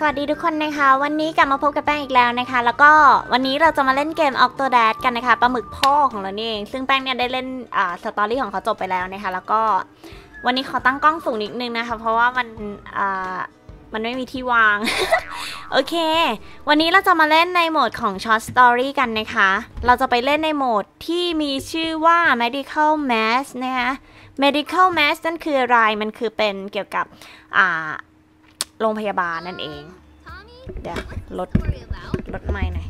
สวัสดีทุกคนนะคะ วันนี้กลับมาพบกับแป้งอีกแล้วนะคะ แล้วก็วันนี้เราจะมาเล่นเกม Octodad กันนะคะปลาหมึกพ่อของเรานี่เอง ซึ่งแป้งเนี่ยได้เล่นอ่าสตอรี่ของเขาจบไปแล้วนะคะ แล้วก็วันนี้ขอตั้งกล้องสูงนิดนึงนะคะ เพราะว่ามันอ่ามันไม่มีที่วาง โอเค วันนี้เราจะมาเล่นในโหมดของ Short Story กันนะคะ เราจะไปเล่นในโหมดที่มีชื่อว่า Medical Mass นะคะ Medical Mass นั่นคืออะไร มันคือเป็นเกี่ยวกับอ่า โรงพยาบาลนั่นเอง เดี๋ยวลดลดไม้หน่อย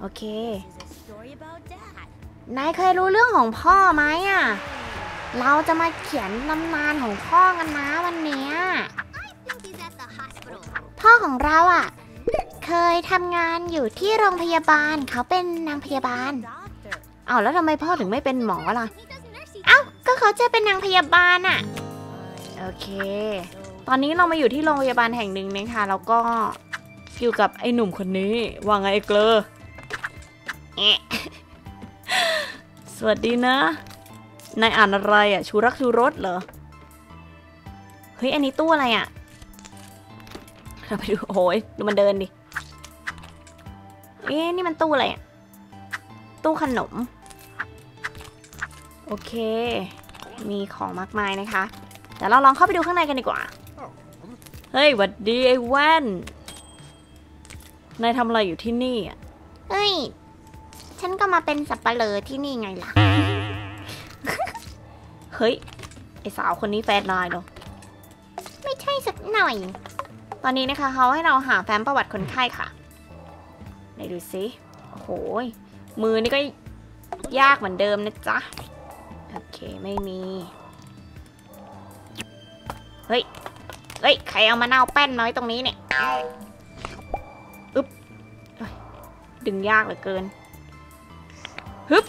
โอเค นายเคยรู้เรื่องของพ่อไหมอะ เราจะมาเขียนตำนานของพ่อกันนะวันนี้ พ่อของเราอะ เคยทำงานอยู่ที่โรงพยาบาลเขาเป็นนางพยาบาลเอ้าวแล้วทำไมพ่อถึงไม่เป็นหมอล่ะ เอ้าก็เขาจะเป็นนางพยาบาลอะ โอเค ตอนนี้เรามาอยู่ที่โรงพยาบาลแห่งหนึ่งนะคะแล้วก็อยู่กับไอ้หนุ่มคนนี้ว่าไงไอ้เกลอสวัสดีนะ นายอ่านอะไรอะ ชูรักชูรสเหรอ เฮ้ย อันนี้ตู้อะไรอะ เราไปดูโอ้ยดูมันเดินดิ เอ๊ะ นี่มันตู้อะไรอะ ตู้ขนม โอเค มีของมากมายนะคะ เดี๋ยวเราลองเข้าไปดูข้างในกันดีกว่า เฮ้ยหวัดดีไอ้แว่น นายทำอะไรอยู่ที่นี่อะ เฮ้ย ฉันก็มาเป็นสับปะเลอที่นี่ไงล่ะ เฮ้ย ไอสาวคนนี้แฟนนายเหรอ ไม่ใช่สักหน่อย ตอนนี้นะคะเขาให้เราหาแฟ้มประวัติคนไข้ค่ะ ไหนดูสิโอ้โหยมือนี่ก็ยากเหมือนเดิมนะจ๊ะ โอเคไม่มี เฮ้ย เฮ้ย ใครเอามาเน่าแป้นน้อยตรงนี้เนี่ยอึ๊บดึงยากเหลือเกินฮึบ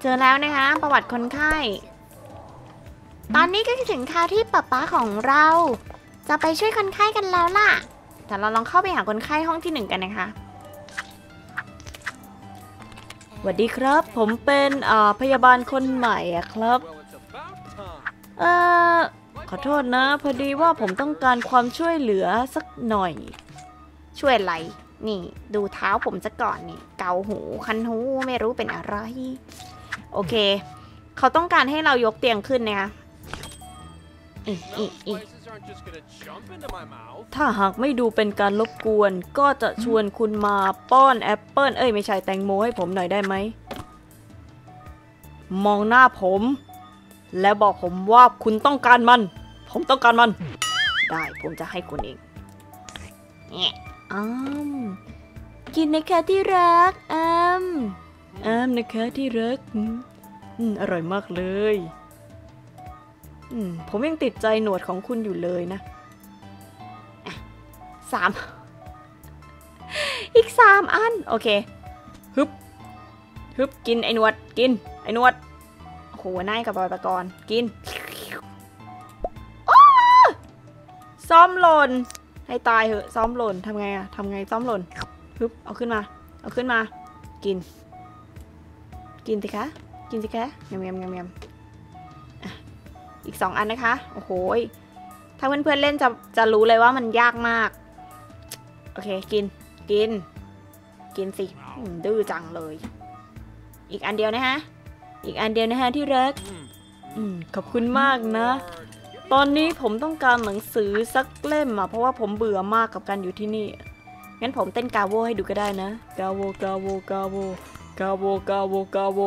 เจอแล้วนะคะ ประวัติคนไข้ ตอนนี้ก็ถึงคราวที่ป๊าป๊าของเรา จะไปช่วยคนไข้กันแล้วล่ะ แต่เราลองเข้าไปหาคนไข้ห้องที่หนึ่งกันนะคะสวัสดีครับ ผมเป็นอ่าพยาบาลคนใหม่ครับ เอ่อ อโทษนะ พอดีว่าผมต้องการความช่วยเหลือสักหน่อย ช่วยอะไร นี่ ดูเท้าผมซะก่อนนี่ เกาหูคันหูไม่รู้เป็นอะไร โอเค เขาต้องการให้เรายกเตียงขึ้นนะคะอีอีอีถ้าหากไม่ดูเป็นการรบกวน ก็จะชวนคุณมาป้อนแอปเปิลเอ้ยไม่ใช่แตงโมให้ผมหน่อยได้ไหม มองหน้าผม และบอกผมว่าคุณต้องการมัน ผมต้องการมัน ได้ผมจะให้คุณเองแอะอ้มกินนะคะที่รักอ้มอ้มนะคะที่รักอืมอืมอร่อยมากเลยอืมผมยังติดใจหนวดของคุณอยู่เลยนะอะสามอีกสามอัน โอเคฮึบฮึบกินไอ้หนวดกิน ไอ้หนวดโอ้โหนายกับบอยปกรณ์กิน ซ้อมหล่น ให้ตายเหอะซ้อมหล่นทำไงอะทำไงซ้อมหล่นฮึบเอาขึ้นมา เอาขึ้นมา กิน กินสิคะ กินสิคะยำยำยำยำอะอีกสองอันนะคะ โอ้โห ถ้าเพื่อนๆเล่นจะจะรู้เลยว่ามันยากมาก โอเค กิน กิน กินสิ ดื้อจังเลย อีกอันเดียวนะฮะ อีกอันเดียวนะฮะที่รักขอบคุณมากนะ ตอนนี้ผมต้องการหนังสือสักเล่มอะเพราะว่าผมเบื่อมากกับการอยู่ที่นี่ งั้นผมเต้นกาโวให้ดูก็ได้นะ กาโวกาโวกาโวกาโวกาโวกาโว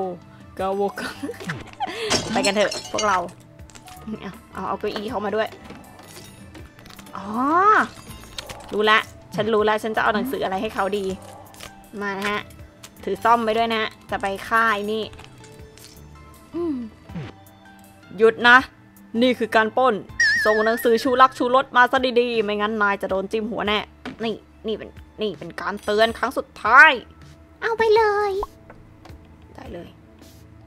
กาโวกาไปกันเถอะพวกเรา เอาเอาเก้าอี้เขามาด้วย อ๋อ รู้ละ ฉันรู้ละ ฉันจะเอาหนังสืออะไรให้เขาดี มานะฮะ ถือซ่อมไปด้วยนะ จะไปค่ายนี่หยุดนะ นี่คือการปล้น ส่งหนังสือชูรักชูรสมาซะดีๆ ไม่งั้นนายจะโดนจิ้มหัวแน่ นี่ นี่เป็น นี่เป็นการเตือนครั้งสุดท้าย เอาไปเลย ได้เลย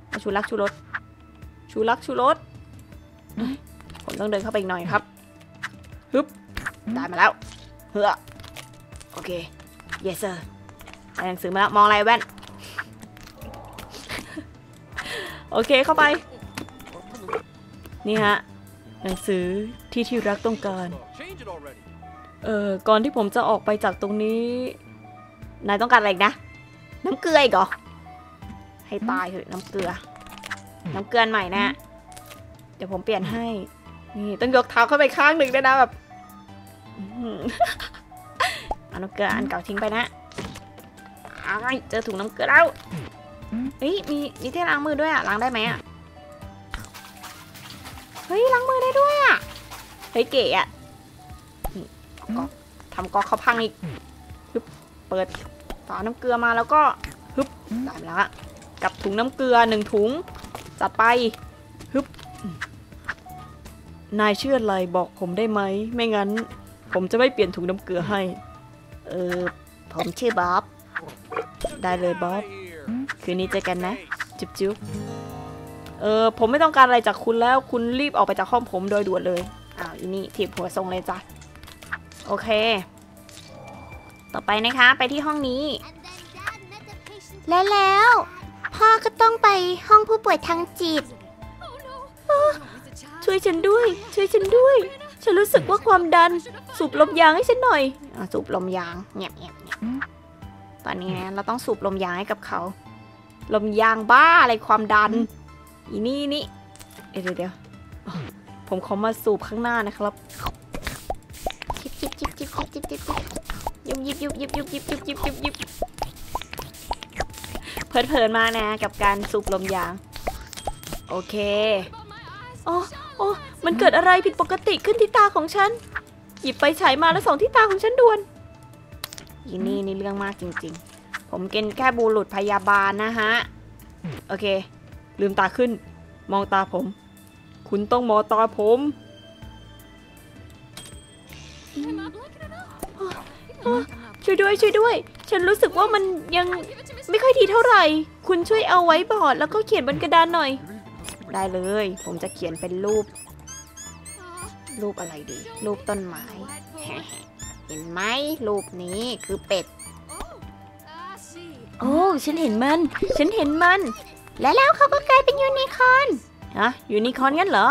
เอาชูรักชูรส ชูรักชูรสเฮ้ยผมต้องเดินเข้าไปอีกหน่อยครับ ฮึบ ได้มาแล้ว เฮ้อ โอเค yes sir ได้หนังสือมาแล้ว มองอะไรแว่น โอเคเข้าไป นี่ฮะ หนังสือที่ที่รักต้องการ Change it already. เออก่อนที่ผมจะออกไปจากตรงนี้ นายต้องการอะไรอีกนะ น้ำเกลืออีกเหรอ ให้ตายเถอะน้ำเกลือ น้ำเกลืออันใหม่นะ เดี๋ยวผมเปลี่ยนให้ นี่ต้องยกเท้าเข้าไปข้างหนึ่งด้วยนะแบบอื้อหือเอาน้ำเกลืออันเก่าทิ้งไปนะอ้ายเจอถุงน้ำเกลือแล้วเฮ้ยมีมีที่ล้างมือด้วยอะล้างได้ไหมอะ เฮ้ยล้างมือได้ด้วยอะเฮ้ยเก๋อะนี่เอาก๊อกทำก๊อกเขาพังอีกฮึบเปิดฝาน้ำเกลือมาแล้วก็ฮึบได้มาแล้วอะกับถุงน้ำเกลือหนึ่งถุงจัดไปฮึบนายชื่ออะไรบอกผมได้ไหม ไม่งั้น ผมจะไม่เปลี่ยนถุงน้ำเกลือให้ เออ ผมชื่อบ๊อบ ได้เลยบ๊อบ คืนนี้เจอกันนะ จุ๊บจุ๊บ เออผมไม่ต้องการอะไรจากคุณแล้วคุณรีบออกไปจากห้องผมโดยด่วนเลยอ้าวอีนี่ถีบหัวทรงเลยจ้ะโอเค ต่อไปนะคะไปที่ห้องนี้ And then Dad met the patient. และแล้ว พ่อก็ต้องไปห้องผู้ป่วยทางจิต ช่วยฉันด้วย ช่วยฉันด้วย ฉันรู้สึกว่าความดัน สูบลมยางให้ฉันหน่อยอะสูบลมยางเงียบเงียบเงียบตอนนี้นะเราต้องสูบลมยางให้กับเขา ลมยางบ้าอะไรความดัน อีนี่นี่เดี๋ยวเดี๋ยวผมขอมาสูบข้างหน้านะครับจิบจิบจิบจิบจิบจิบจิบจิบยิบยิบยิบยิบยิบยิบยิบยิบยิบยิบเพลิดเพลินมากนะกับการสูบลมยาง โอเคโอ้โอ้มันเกิดอะไรผิดปกติขึ้นที่ตาของฉัน หยิบไปฉายมาแล้วส่องที่ตาของฉันด่วนอีนี่นี่เรื่องมากจริง ๆ ผมเป็นแค่บุรุษพยาบาลนะฮะ โอเค ลืมตาขึ้น มองตาผม คุณต้องมองตาผม ช่วยด้วยช่วยด้วย ฉันรู้สึกว่ามันยังไม่ค่อยดีเท่าไหร่ คุณช่วยเอาไว้บอร์ดแล้วก็เขียนบนกระดานหน่อย ได้เลย ผมจะเขียนเป็นรูป รูปอะไรดี รูปต้นไม้ เห็นไหมรูปนี้คือเป็ด โอ้ ฉันเห็นมัน ฉันเห็นมัน และแล้วเขาก็กลายเป็นยูนิคอร์นฮะยูนิคอร์นงั้นเหรอ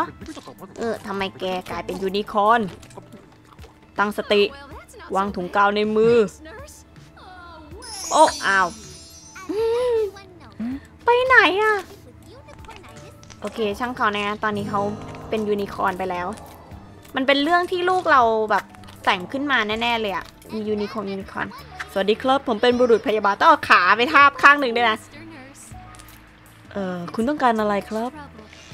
เออทำไมแกกลายเป็นยูนิคอร์นตั้งสติ วางถุงกาวในมือ โอ้อ้าว One note. ไปไหนอะ With unicornitis, โอเค ช่างเขานะ ตอนนี้เขาเป็นยูนิคอร์นไปแล้ว มันเป็นเรื่องที่ลูกเราแบบแต่งขึ้นมาแน่ ๆ เลยอะมียูนิคอร์นยูนิคอร์นสวัสดีครับ ผมเป็นบุรุษพยาบาลต้องเอาขาไปทาบข้างหนึ่งด้วยนะ เออคุณต้องการอะไรครับ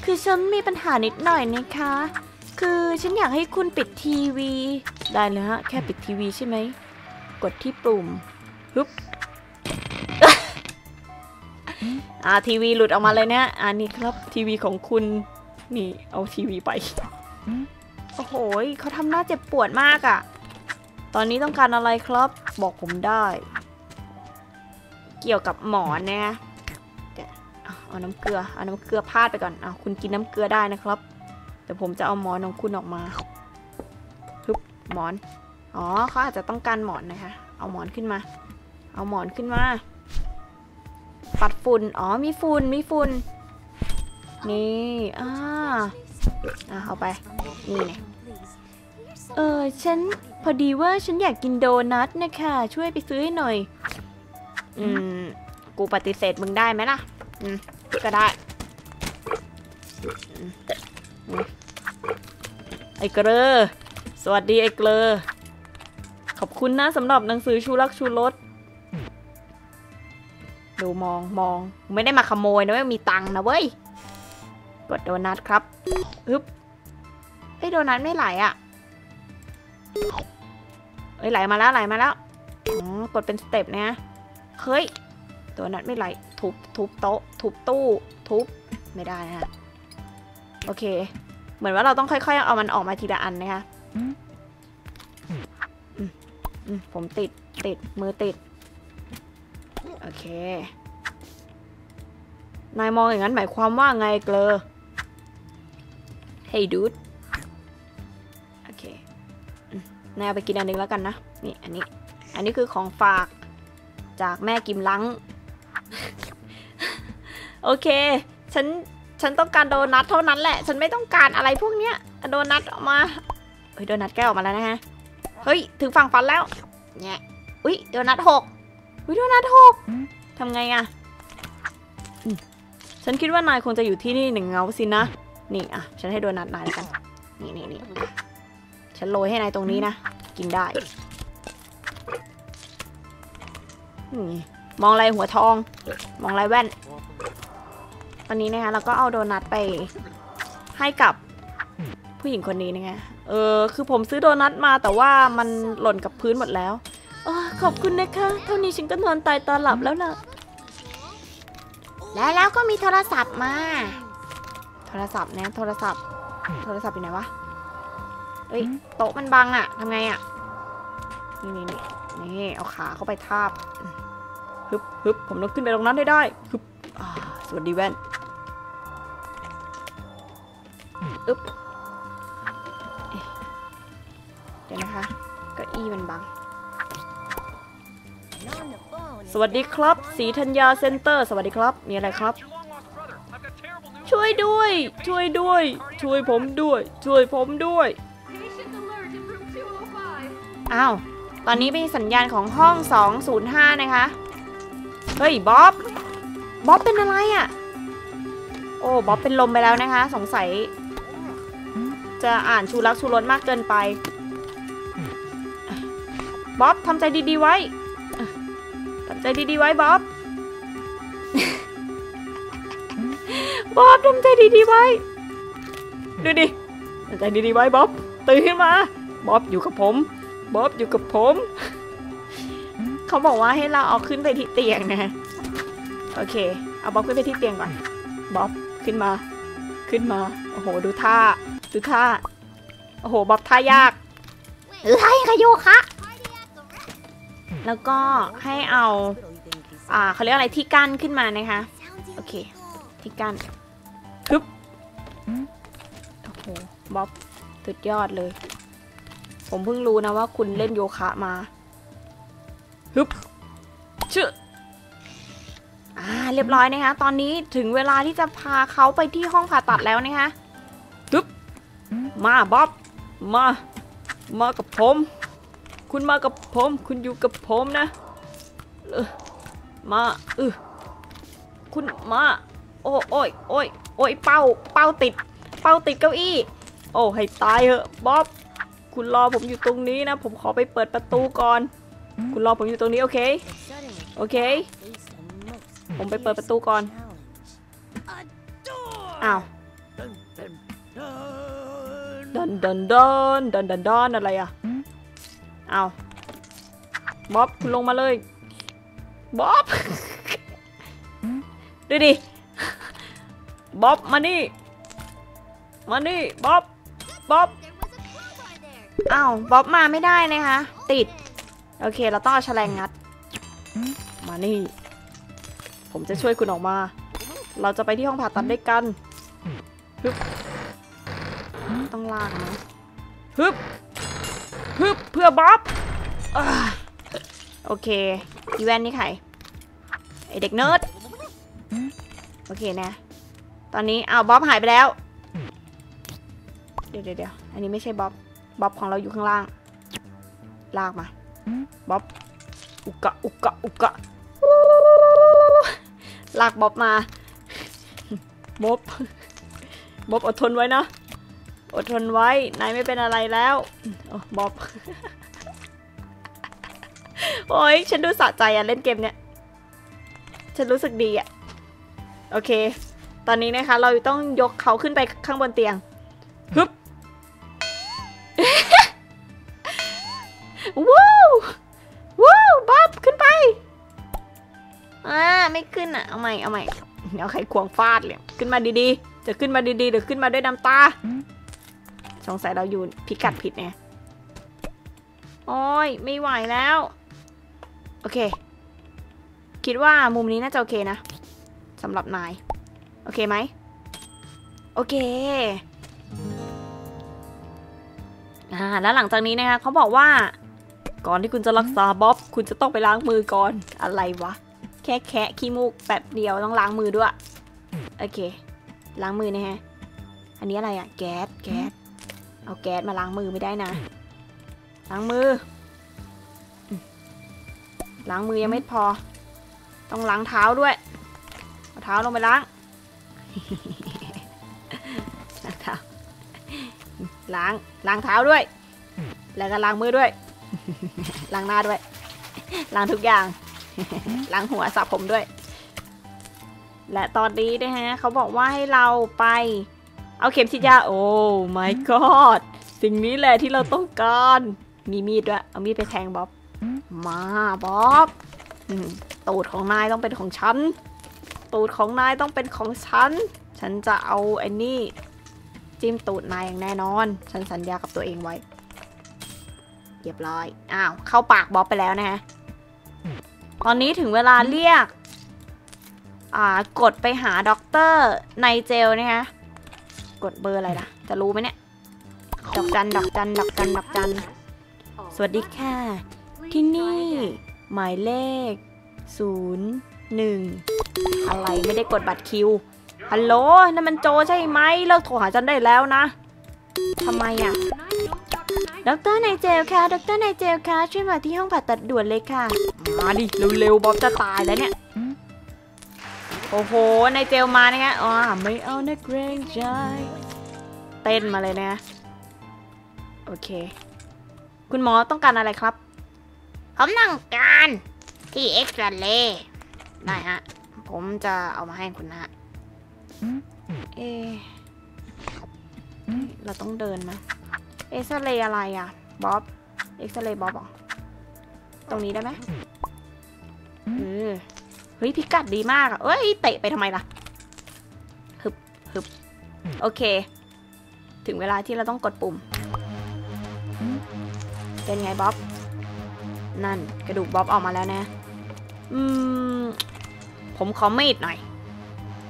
คือฉันมีปัญหานิดหน่อยนะคะ คือฉันอยากให้คุณปิดทีวี ได้เลยฮะ แค่ปิดทีวีใช่ไหม กดที่ปุ่มฮึบอ่าทีวีหลุดออกมาเลยเนี่ยอ่านี่ครับทีวีของคุณนี่เอาทีวีไปโอ้โหยเขาทำหน้าเจ็บปวดมากอะ่ะ ตอนนี้ต้องการอะไรครับ บอกผมได้ เกี่ยวกับหมอนเนี่ย เอาน้ำเกลือ เอาน้ำเกลือพาดไปก่อนเอาคุณกินน้ำเกลือได้นะครับ แต่ผมจะเอาหมอนของคุณออกมาฮึบหมอน อ๋อเขาอาจจะต้องการหมอนนะคะ เอาหมอนขึ้นมา เอาหมอนขึ้นมา ปัดฝุ่น อ๋อ มีฝุ่น มีฝุ่น นี่ อ่า อะเอาไป นี่ไงเออ ฉันพอดีว่าฉันอยากกินโดนัทนะคะ ช่วยไปซื้อให้หน่อย อืม กูปฏิเสธมึงได้ไหมล่ะ อืมก็ได้ไอ้เกลอสวัสดีไอ้เกลอขอบคุณนะสำหรับหนังสือชูรักชูรสดูมองมองไม่ได้มาขโมยนะเว้ยมีตังค์นะเว้ยกดโดนัทครับฮึบเอ้โดนัทไม่ไหลอะ่ะเอ้ยไหลมาแล้วไหลมาแล้วกดเป็นสเต็ปนะเฮ้ยโดนัทไม่ไหล ทุบทุบโต๊ะ ทุบตู้ ทุบไม่ได้นะฮะโอเค เหมือนว่าเราต้องค่อยๆ เอามันออกมาทีละอันนะคะอืมอืมผมติดติดมือติด โอเค นายมองอย่างนั้นหมายความว่าไงเกลอ Hey dude โอเคอืมนายเอาไปกินอันหนึงแล้วกันนะ นี่อันนี้ อันนี้คือของฝากจากแม่กิมลัง โอเค ฉัน ฉันต้องการโดนัทเท่านั้นแหละ ฉันไม่ต้องการอะไรพวกเนี้ย โดนัทออกมา เฮ้ย โดนัทแก้วออกมาแล้วนะฮะ เฮ้ย ถึงฝั่งฝันแล้วเนี่ยอุ้ย โดนัทหกอุ้ย โดนัทหกทำไงอะฉันคิดว่านายคงจะอยู่ที่นี่หนึ่งเงาสินะ นี่อะ ฉันให้โดนัทนายกัน นี่นี่นี่ฉันโรยให้นายตรงนี้นะ กินได้มองอะไรหัวทอง มองอะไรแว่น ตอนนี้นะคะเราก็เอาโดนัทไปให้กับผู้หญิงคนนี้นะคะเออคือผมซื้อโดนัทมาแต่ว่ามันหล่นกับพื้นหมดแล้วเออขอบคุณนะคะ เท่านี้ฉันก็นอนตายตาหลับแล้วล่ะ แล้วแล้วก็มีโทรศัพท์มา โทรศัพท์เนี่ยโทรศัพท์ โทรศัพท์อยู่ไหนวะเอ้ยโต๊ะมันบังอะทำไงอะนี่นี่นี่นี่เอาขาเข้าไปทาบฮึบฮึบผมต้องขึ้นไปตรงนั้นได้ได้ฮึบอ่า สวัสดีแว่นอึ๊บเอ๊ะเดี๋ยวนะคะก้าอี้มันบัง สวัสดีครับ สีธัญญาเซ็นเตอร์ สวัสดีครับ มีอะไรครับ ช่วยด้วย ช่วยด้วย ช่วยผมด้วย ช่วยผมด้วย อ้าว ตอนนี้เป็นสัญญาณของห้อง 205 นะคะ เฮ้ย บ๊อบ บ๊อบเป็นอะไรอะ่ะ โอ้บ๊อบเป็นลมไปแล้วนะคะ สงสัย จะอ่านชูรักชูรสมากเกินไป บ๊อบทำใจดีๆไว้ทำใจดีๆไว้บ๊อบ บ๊อบทำใจดีๆไว้ ดูดิทำใจดีๆไว้บ๊อบ ตื่นขึ้นมา บ๊อบอยู่กับผม บ๊อบอยู่กับผม เขาบอกว่าให้เราเอาขึ้นไปที่เตียงนะ โอเค เอาบ๊อบขึ้นไปที่เตียงก่อน บ๊อบขึ้นมา ขึ้นมา โอ้โห ดูท่า ดูท่า โอ้โห บ๊อบท่ายากไล่ขยุคะ แล้วก็ให้เอา อ่าเขาเรียกอะไรที่กั้นขึ้นมานะคะ โอเค ที่กั้นฮึบโอ้โห บ๊อบสุดยอดเลย ผมเพิ่งรู้นะว่าคุณเล่นโยคะมาฮึบชึอ่าเรียบร้อยนะคะ ตอนนี้ถึงเวลาที่จะพาเขาไปที่ห้องผ่าตัดแล้วนะคะฮึบมาบ๊อบมา มากับผม คุณมากับผม คุณอยู่กับผมนะเออมาเออคุณมา โอ้โอ้ยโอ้ยโอ้ยเป้า เป้าติด เป้าติดเก้าอี้ โอ้ให้ตายเหอะบ๊อบคุณรอผมอยู่ตรงนี้นะ ผมขอไปเปิดประตูก่อน คุณรอผมอยู่ตรงนี้โอเค โอเค ผมไปเปิดประตูก่อน อ้าวดันดันดันดันดันดันอะไรอะอ้าวบ๊อบคุณลงมาเลยบ๊อบ ดูดิ บ๊อบ มานี่ มานี่ บ๊อบ บ๊อบ There was a crowbar there. อ้าว บ๊อบมาไม่ได้นะคะ ติด โอเค เราต้องเอาแฉลงงัด มานี่ ผมจะช่วยคุณออกมา เราจะไปที่ห้องผ่าตัดด้วยกันฮึบต้องลากนะฮึบฮึบเพื่อบ๊อบโอเคอีแวนนี่ใครไอเด็กเนิร์ดโอเคนะ ตอนนี้เอาบ๊อบหายไปแล้ว เดี๋ยวเดี๋ยวเดี๋ยวอันนี้ไม่ใช่บ๊อบบ๊อบของเราอยู่ข้างล่าง ลากมาบ๊อบอุกะอุกะอุกะ ลากบ๊อบมาบ๊อบบ๊อบอดทนไว้นะ อดทนไว้ นายไม่เป็นอะไรแล้วบ๊อบโอ้ยฉันดูสะใจอะเล่นเกมเนี้ย ฉันรู้สึกดีอะโอเค ตอนนี้นะคะ เราต้องยกเขาขึ้นไปข้างบนเตียงฮึบว้าวว้าวบ๊อบขึ้นไปอ่า ไม่ขึ้นอะ เอาใหม่ เอาใหม่ เดี๋ยวใครควงฟาดเลย ขึ้นมาดีๆ จะขึ้นมาดีๆหรือขึ้นมาด้วยน้ำตา สงสัยเราอยู่พิกัดผิดเนี่ยโอ้ย ไม่ไหวแล้ว โอเค คิดว่ามุมนี้น่าจะโอเคนะสำหรับนาย โอเคไหม โอเคอ่าแล้วหลังจากนี้นะคะเขาบอกว่า ก่อนที่คุณจะรักษาบ๊อบ คุณจะต้องไปล้างมือก่อน อะไรวะ แค่แคะขี้มูกแป๊บเดียวต้องล้างมือด้วย โอเค ล้างมือนะฮะ อันนี้อะไรอะแก๊ส แก๊ส เอาแก๊สมาล้างมือไม่ได้นะ ล้างมือ ล้างมือยังไม่พอ ต้องล้างเท้าด้วยเอาเท้าลงไปล้าง ล้างเท้า ล้าง ล้างเท้าด้วย แล้วก็ล้างมือด้วย ล้างหน้าด้วย ล้างทุกอย่าง ล้างหัวสระผมด้วย และตอนนี้นะฮะเขาบอกว่าให้เราไป เอาเข็มฉีดยา โอ้ my god สิ่งนี้แหละที่เราต้องการ มีมีดด้วย เอามีดไปแทงบ๊อบ มาบ๊อบตูดของนายต้องเป็นของฉัน ตูดของนายต้องเป็นของฉัน ฉันจะเอาไอ้นี่ จิ้มตูดนายอย่างแน่นอน ฉันสัญญากับตัวเองไว้เรียบร้อย อ้าว เข้าปากบ๊อบไปแล้วนะฮะ ตอนนี้ถึงเวลาเรียก อ่ากดไปหาด็อกเตอร์ในเจลนะคะกดเบอร์อะไรล่ะ จะรู้ไหมเนี่ย ดอกจัน ดอกจัน ดอกจัน ดอกจัน สวัสดีค่ะ ที่นี่ หมายเลข 0 1 อะไรไม่ได้กดบัตรคิว ฮัลโหลนั่นมันโจใช่ไหม เลิกโทรหาฉันได้แล้วนะ ทำไมอะด็อกเตอรนายเจลค่ะด็อกเตอรนายเจลค่ะช่วยมาที่ห้องผ่าตัดด่วนเลยค่ะ มาดิเร็วๆบ๊อบจะตายแล้วเนี่ยโอ้โหนายเจลมาเนี่ยอ๋อไม่เอานะเกรงใจเต้นมาเลยนะโอเค คุณหมอต้องการอะไรครับผมต้องการที่เอ็กซเรย์ได้ฮะผมจะเอามาให้คุณนะฮะเอะเราต้องเดินไหมเอ็กซเรย์อะไรอะบ๊อบเอ็กซเรย์บ๊อบเหรอตรงนี้ได้ไหม เฮ้ยพิกัดดีมากอะเอ้ยเตะไปทำไมล่ะฮึบฮึบโอเค ถึงเวลาที่เราต้องกดปุ่ม เป็นไงบ๊อบ นั่นกระดูกบ๊อบออกมาแล้วนะ อืม ผมขอมีดหน่อย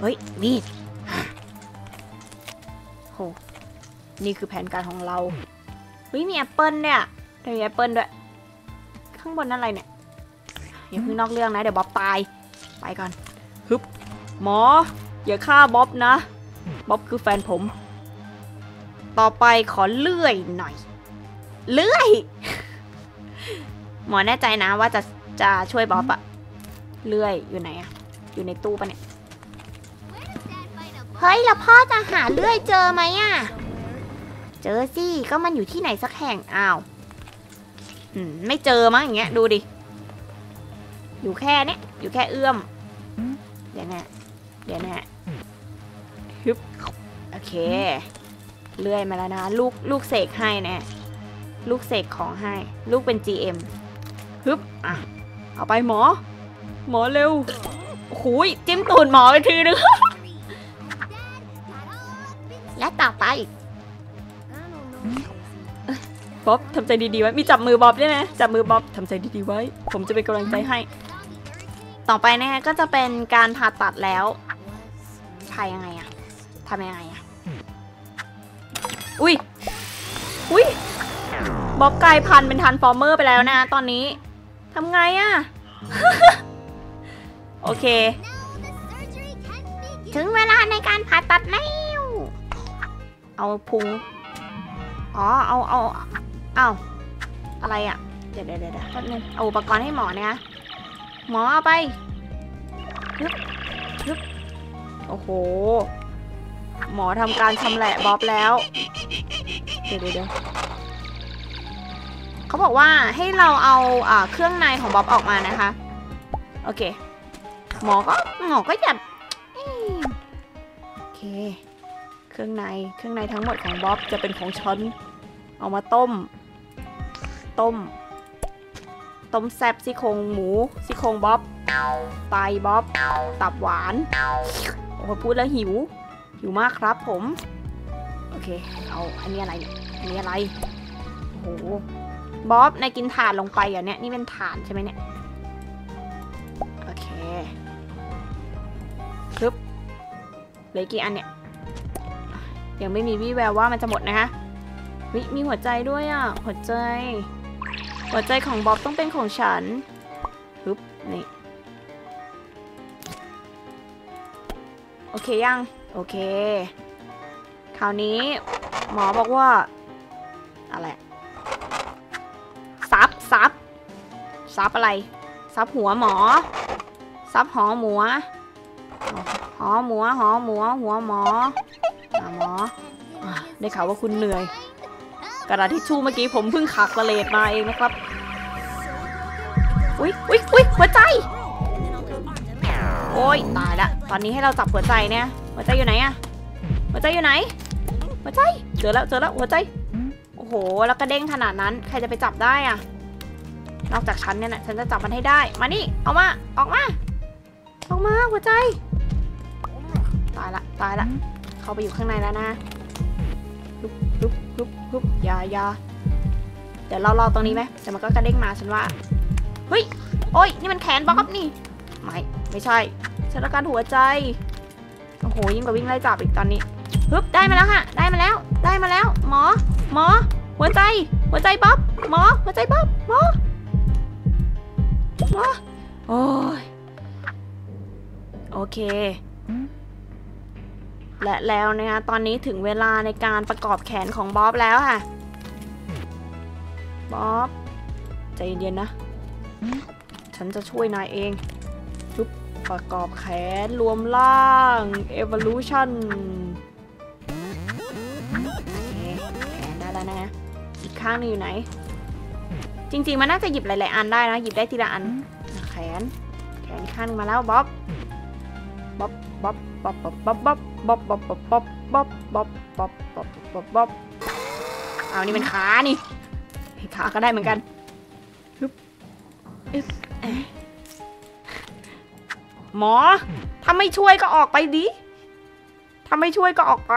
เฮ้ย มีดโหนี่คือแผนการของเรา เฮ้ย มีแอปเปิลเนี่ยมีแอปเปิลด้วย ข้างบนนั่นอะไรเนี่ย อย่าเพิ่งนอกเรื่องนะ เดี๋ยวบ๊อบตาย ไปก่อนฮึบหมอ อย่าฆ่าบ๊อบนะ บ๊อบคือแฟนผม ต่อไปขอเลื่อยหน่อย เลื่อย หมอแน่ใจนะว่าจะจะช่วยบ๊อบอะเลื่อยอยู่ไหนอะอยู่ในตู้ปะเนี่ย เฮ้ย แล้วพ่อจะหาเลื่อยเจอไหมอะเจอสิ ก็มันอยู่ที่ไหนสักแห่ง อ้าว ไม่เจอมั้งอย่างเงี้ย ดูดิ อยู่แค่เนี้ยอยู่แค่เอื้อม เดี๋ยวนะ เดี๋ยวนะฮึบโอเค เลื่อยมาแล้วนะ ลูกลูกเสกให้นะ ลูกเสกของให้ ลูกเป็น GM ฮึบอะ เอาไปหมอ หมอเร็วโอ้ยจิ้มตูดหมอไปทีนึง และต่อไปบ๊อบทำใจดีๆไว้ มีจับมือบ๊อบด้วยนะ จับมือบ๊อบทำใจดีๆไว้ ผมจะเป็นกำลังใจให้ ต่อไปนะคะก็จะเป็นการผ่าตัดแล้วผ่ายังไงอะทำยังไงอะอุ้ย อุ้ยบ๊อบกลายพันเป็นทันฟอร์เมอร์ไปแล้วนะตอนนี้ทำไงอะโอเค ถึงเวลาในการผ่าตัดแล้ว เอาพุง อ๋อ เอาเอาเอาอะไรอะเดี๋ยวเดี๋ยวเดี๋ยวแป๊บนึงเอาอุปกรณ์ให้หมอเนี่ย หมอเอาไปฮึบฮึบโอ้โห หมอทำการชำแหละบ๊อบแล้ว เดี๋ยวเดี๋ยวเดี๋ยวเขาบอกว่าให้เราเอาอเครื่องในของบ๊อบออกมานะคะ โอเค หมอก็หมอก็หยัดโอเค เครื่องในเครื่องในทั้งหมดของบ๊อบจะเป็นของฉันเอามาต้ม ต้ม ต้มแซบซี่โครงหมูซี่โครงบ๊อบไตบ๊อบตับหวานโอ้โหพูดแล้วหิว หิวมากครับผม โอเค เอาอันนี้อะไรอันนี้อะไรโอ้โหบ๊อบนายกินถ่านลงไปเหรอเนี่ยนี่เป็นถ่านใช่ไหมเนี่ยโอเคคึบเหลือกี่อันเนี่ยยังไม่มีวี่แววว่ามันจะหมดนะคะวิมีหัวใจด้วยอะหัวใจ หัวใจของบ๊อบต้องเป็นของฉันฮึบนี่ โอเคยัง โอเค คราวนี้หมอบอกว่า อะไร ซับซับซับอะไร ซับหัวหมอ ซับหอหมัวหอหมัวหอหมัวหัวหมอหมอ ได้ข่าวว่าคุณเหนื่อย กระดาษทิชชู่เมื่อกี้ผมเพิ่งขักละเลดมาเองนะครับ อุ๊ยอุ๊ยอุ๊ยหัวใจ โอ้ยตายละ ตอนนี้ให้เราจับหัวใจเนี่ยหัวใจอยู่ไหนอะหัวใจอยู่ไหน หัวใจ เจอแล้วเจอแล้วหัวใจ โอ้โห แล้วกระเด้งขนาดนั้น ใครจะไปจับได้อะนอกจากฉันเนี่ยนะฉันจะจับมันให้ได้ มานี่ เอามา ออกมา ออกมาหัวใจ ตายละ ตายละ เข้าไปอยู่ข้างในแล้วนะลุกลุกลุก ลุกอย่ายาเดี๋ยวเรารอตรงนี้ไหมเดี๋ยวมันก็กระเด้งมาฉันว่าเฮ้ยโอ้ยนี่มันแขนบ๊อบนี่ไม่ไม่ใช่ฉันต้องการหัวใจโอ้โหยิ่งกว่าวิ่งไล่จับอีกตอนนี้ฮึบได้มาแล้วค่ะ ได้มาแล้ว ได้มาแล้ว หมอ หมอ หัวใจ หัวใจบ๊อบหมอ หัวใจบ๊อบหมอหมอโอ้ยโอเค และแล้วนะคะตอนนี้ถึงเวลาในการประกอบแขนของบ๊อบแล้วค่ะบ๊อบใจเย็นๆนะ ฉันจะช่วยนายเองปุ๊บประกอบแขนรวมร่าง evolution แขนได้แล้วนะ อีกข้างหนึงอยู่ไหน จริงๆ มันน่าจะหยิบหลายๆอันได้นะ หยิบได้ทีละอัน แขน แขนข้างหนึงมาแล้วบ๊อบบ๊อบบ๊อบ บ๊อบบ๊อบบ๊อบบ๊อบบ๊อบบ๊อบบ๊อบบ๊อบบ๊อบบ๊อบบ๊อบบ๊อบบ๊อบเอานี่เป็นขานี่ขาก็ได้เหมือนกันฮึบอึ๊บเอ๊ะหมอ ถ้าไม่ช่วยก็ออกไปดิ ถ้าไม่ช่วยก็ออกไป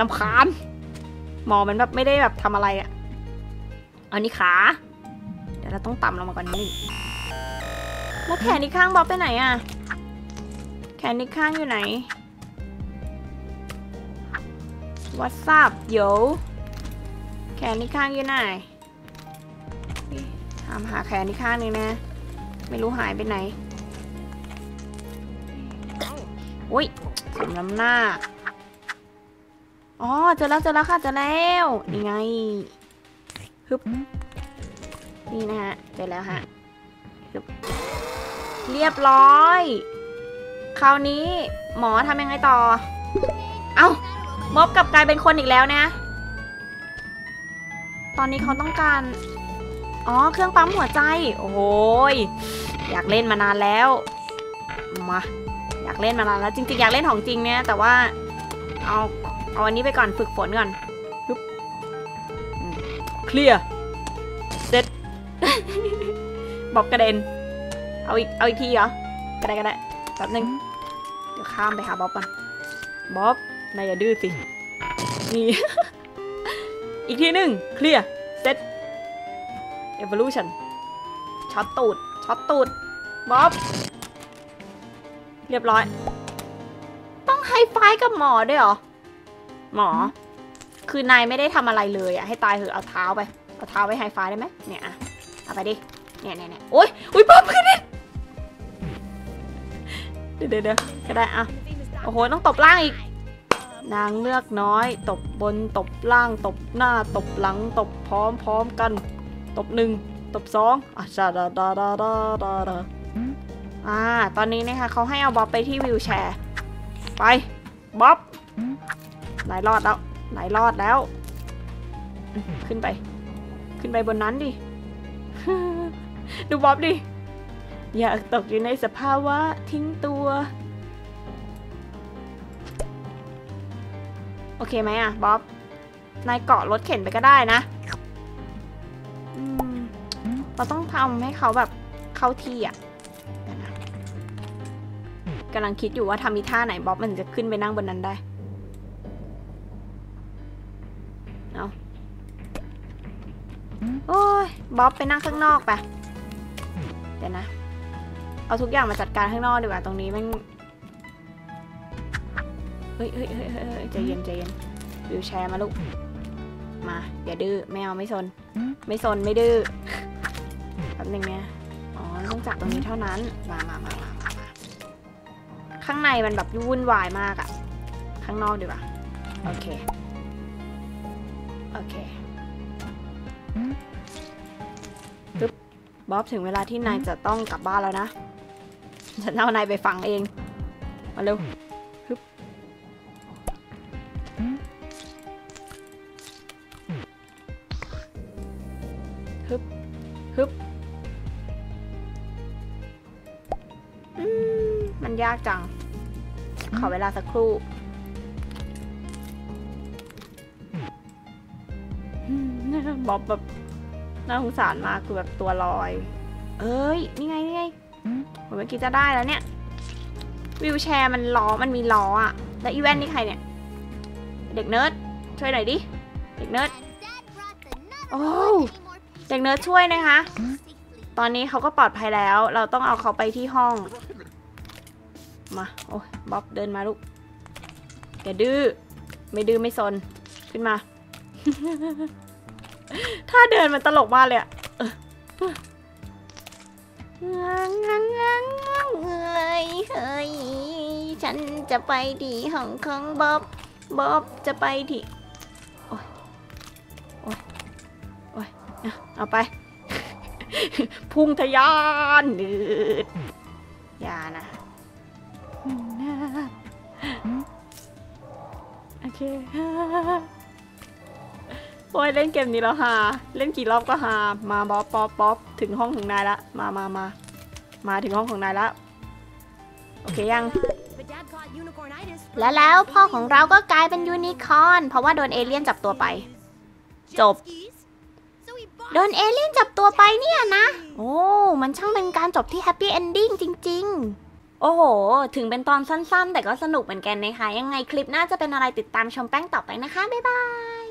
ลำคาญ หมอมันแบบไม่ได้แบบทำอะไรอะเอานี่ขา เดี๋ยวเราต้องต่ำลงมาก่อนนิดนึงแล้วแขนอีกข้างบ๊อบไปไหนอะ นอีกข้างอยู่ไหนวั s ซับโยแขนอีกข้างอยู่ไหนถามหาแขนอีกข้างหนึงนะ ไม่รู้หายไปไหนอุ้ยสมน้ำหน้า อ๋อ เจอแล้วเจอแล้วค่ะเจอแล้ว นี่ไงฮึบนี่นะฮะ เจอแล้วฮะฮึบเรียบร้อย คราวนี้หมอทำยังไงต่อ เอ้ามอบกลับกลายเป็นคนอีกแล้วนะ ตอนนี้เขาต้องการ อ๋อ เครื่องปั๊มหัวใจ โอ้โหยอยากเล่นมานานแล้ว มา อยากเล่นมานานแล้ว จริงๆ อยากเล่นของจริงเนี่ย แต่ว่า เอา เอาอันนี้ไปก่อนฝึกฝนก่อนปึ๊บเคลียร์ เสร็จ บอกกระเด็น เอาอีก เอาอีกทีเหรอก็ได้ก็ได้ แป๊บนึง เดี๋ยวข้ามไปหาบ๊อบก่อนบ๊อบนายอย่าดื้อสิ นี่ อีกทีหนึ่งเคลียร์เซต evolution ช็อตตูด ช็อตตูด บ๊อบ เรียบร้อย ต้องไฮไฟว์กับหมอด้วยเหรอ หมอ คือนายไม่ได้ทำอะไรเลยอะให้ตายเหอะเอาเท้าไป เอาเท้าไปไฮไฟว์ได้ไหมเนี่ยอะเอาไปดิ เนี่ยเนี่ยเนี่ยโอ๊ยอุ้ยบ๊อบขึ้นดิเดี๋ยวเดี๋ยวเก็ได้อะโอ้โหต้องตบล่างอีก นางเลือกน้อย ตบบนตบล่าง ตบหน้า ตบหลัง ตบพร้อมพร้อมกัน ตบหนึ่งตบสองอะชาดาดาดาดาดาดาอ่าตอนนี้นะคะเขาให้เอาบ๊อบไปที่วิวแชร์ ไปบ๊อบไหนรอดแล้วไหนรอดแล้ว ขึ้นไป ขึ้นไปบนนั้นดิ ดูบ๊อบดิ อยากตกอยู่ในสภาวะทิ้งตัว โอเคไหมอะบ๊อบ นายเกาะรถเข็นไปก็ได้นะ เราต้องทำให้เขาแบบเข้าที่อะเดี๋ยวนะกำลังคิดอยู่ว่าทำอีท่าไหนบ๊อบมันจะขึ้นไปนั่งบนนั้นได้ เอาโอ้ยบ๊อบไปนั่งข้างนอกไป เดี๋ยวนะ เอาทุกอย่างมาจัดการข้างนอกดีกว่าตรงนี้มันเฮ้ยเฮ้ยเฮ้ยเฮ้ยเฮ้ยใจเย็นใจเย็นวิวแชร์มาลูก มา อย่าดื้อไม่เอาไม่สน ไม่สนไม่ดื้อแป๊บนึงเนี่ยอ๋อต้องจับตรงนี้เท่านั้นมามามามามามาข้างในมันแบบวุ่นวายมากอะข้างนอกดีกว่าโอเคโอเคปึ๊บบ๊อบถึงเวลาที่นายจะต้องกลับบ้านแล้วนะ ฉันเอานายไปฝังเอง มาเร็วฮึบฮึบฮึบอืมมันยากจัง ขอเวลาสักครู่บอบแบบน่าสงสารมากคือแบบตัวลอย เอ้ย นี่ไง นี่ไง ผมเมื่อกี้จะได้แล้วเนี่ย วิวแชร์มันล้อ มันมีล้ออะแล้วอีแวนนี่ใครเนี่ย เด็กเนิร์ด ช่วยหน่อยดิ เด็กเนิร์ด And Dad brought the nut Oh. Any more เด็กเนิร์ดช่วยนะคะ ตอนนี้เขาก็ปลอดภัยแล้ว เราต้องเอาเขาไปที่ห้อง มา โอ้บ๊อบเดินมาลูกอย่าดื้อ ไม่ดื้อไม่ซน ขึ้นมา ถ้าเดินมันตลกมากเลยอะ เอองังงังงังงังเฮ้ยเฮ้ยฉันจะไปที่ห้องของบ๊อบบ๊อบจะไปที่โอ้ยโอ้ยโอ้ยเอาไป พุ่งทะยานดืดอย่านะโอเค โอ้ยเล่นเกมนี้แล้วฮาเล่นกี่รอบก็ฮามาบ๊อบป๊อบป๊อบถึงห้องของนายละมามามามาถึงห้องของนายละโอเคยัง But Dad caught unicornitis. และแล้วพ่อของเราก็กลายเป็นยูนิคอร์นเพราะว่าโดนเอเลี่ยนจับตัวไป จบ Jet skis. So he bought โดนเอเลี่ยนจับตัวไปเนี่ยนะ โอ้ มันช่างเป็นการจบที่แฮปปี้เอนดิ้งจริง ๆ โอ้โห ถึงเป็นตอนสั้นๆ แต่ก็สนุกเหมือนกันนะคะ ยังไงคลิปหน้าจะเป็นอะไรติดตามชมแป้งต่อไปนะคะ บ๊ายบาย